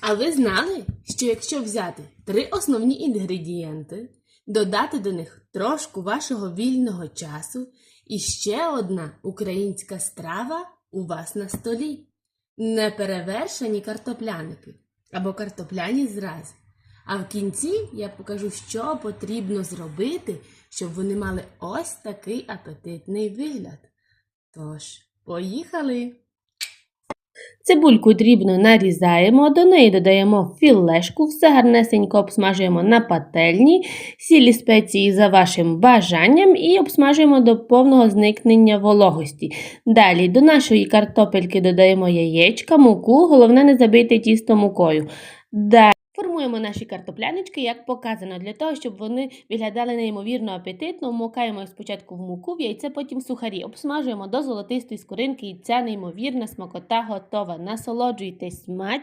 А ви знали, що якщо взяти три основні інгредієнти, додати до них трошку вашого вільного часу і ще одна українська страва у вас на столі? Неперевершені картопляники або картопляні зрази. А в кінці я покажу, що потрібно зробити, щоб вони мали ось такий апетитний вигляд. Тож, поїхали! Цибульку дрібно нарізаємо, до неї додаємо філешку, все гарнесенько обсмажуємо на пательні, сілі спеції за вашим бажанням і обсмажуємо до повного зникнення вологості. Далі до нашої картопельки додаємо яєчка, муку, головне не забити тісто мукою. Далі формуємо наші картоплянички, як показано, для того, щоб вони виглядали неймовірно апетитно. Вмокаємо їх спочатку в муку, в яйце, потім в сухарі. Обсмажуємо до золотистої скоринки і ця неймовірна смакота готова. Насолоджуйтесь смач!